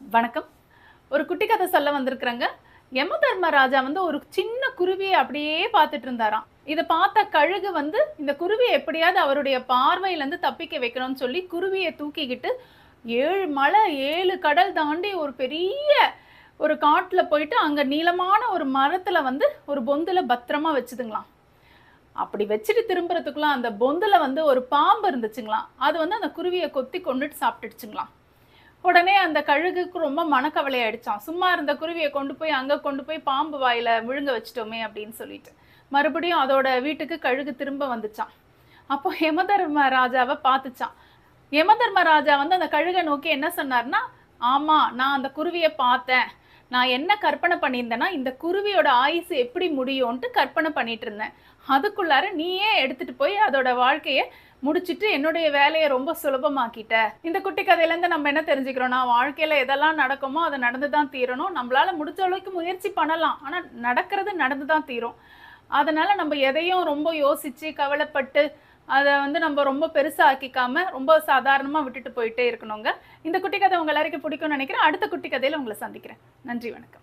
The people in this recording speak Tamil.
வணக்கம். ஒரு குட்டி கதை சொல்ல வந்திருக்கிறேங்க. யம தர்மராஜா வந்து ஒரு சின்ன குருவியை அப்படியே பார்த்துட்டு இருந்தாராம். இதை பார்த்த கழுகு வந்து இந்த குருவியை எப்படியாவது அவருடைய பார்வையிலேருந்து தப்பிக்க வைக்கணும்னு சொல்லி குருவியை தூக்கிக்கிட்டு ஏழு மலை ஏழு கடல் தாண்டி ஒரு பெரிய ஒரு காட்டில் போயிட்டு அங்கே நீளமான ஒரு மரத்தில் வந்து ஒரு பொந்தில் பத்திரமா வச்சுதுங்களாம். அப்படி வச்சுட்டு திரும்புறதுக்குலாம் அந்த பொந்தில் வந்து ஒரு பாம்பு இருந்துச்சுங்களாம். அது வந்து அந்த குருவியை கொத்தி கொண்டுட்டு சாப்பிட்டுடுச்சுங்களாம். உடனே அந்த கழுகுக்கு ரொம்ப மனக்கவலை ஆயிடுச்சான் சும்மா இருந்த குருவியை கொண்டு போய் அங்கே கொண்டு போய் பாம்பு வாயில விழுங்க வச்சிட்டோமே அப்படின்னு சொல்லிட்டு. மறுபடியும் அதோட வீட்டுக்கு கழுகு திரும்ப வந்துச்சான் அப்போ யமதர்ம ராஜாவை பார்த்துச்சான் யமதர்ம ராஜா வந்து அந்த கழுகை நோக்கி என்ன சொன்னார்னா ஆமா நான் அந்த குருவியை பார்த்தேன். நான் என்ன கற்பனை பண்ணியிருந்தேன்னா இந்த குருவியோட ஆயுசு எப்படி முடியும்ன்ட்டு கற்பனை பண்ணிட்டு இருந்தேன். அதுக்குள்ளார நீயே எடுத்துட்டு போய் அதோட வாழ்க்கையை முடிச்சுட்டு என்னுடைய வேலையை ரொம்ப சுலபமாக்கிட்ட. இந்த குட்டி கதையிலேருந்து நம்ம என்ன தெரிஞ்சுக்கிறோம் நான் வாழ்க்கையில் எதெல்லாம் நடக்குமோ அது நடந்து தான் தீரணும். நம்மளால் முடிஞ்ச அளவுக்கு முயற்சி பண்ணலாம். ஆனால் நடக்கிறது நடந்து தான் தீரும். அதனால் நம்ம எதையும் ரொம்ப யோசித்து கவலைப்பட்டு அதை வந்து நம்ம ரொம்ப பெருசா ஆக்கிக்காம ரொம்ப சாதாரணமாக விட்டுட்டு போயிட்டே இருக்கணுங்க. இந்த குட்டி கதை உங்கள் எல்லாருக்கும் பிடிக்கும்னு நினைக்கிறேன். அடுத்த குட்டி கதையில் உங்களை சந்திக்கிறேன். நன்றி வணக்கம்.